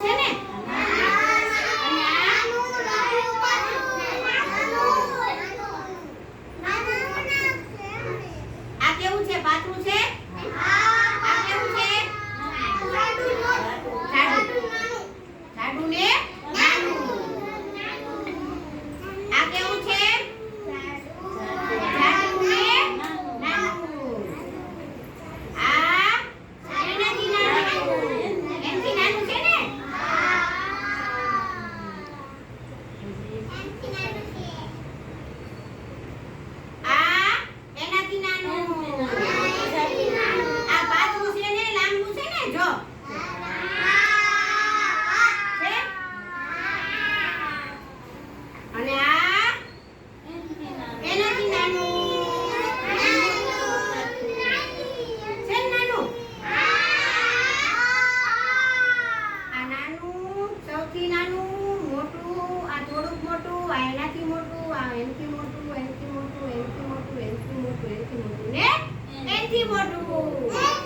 છે ને અને આ આ કેવું છે પાતળું છે આ કેવું છે જાડું ને નાનું આ કેવું છે જાડું ને નાનું આ એનાથી નાનું એનાથી નાનું છે ને આ એનાથી નાનું આ પાતળું છે ને લાંબુ છે ને જો છે અને આ એનાથી નાનું છે ને નાનું આ નાનું સૌથી નાનું મોટું આ થોડુંક મોટું આ એનાથી મોટું આ એનથી મોટું એનથી મોટું એનથી મોટું એનથી મોટું એનથી મોટું ને એનથી મોટું.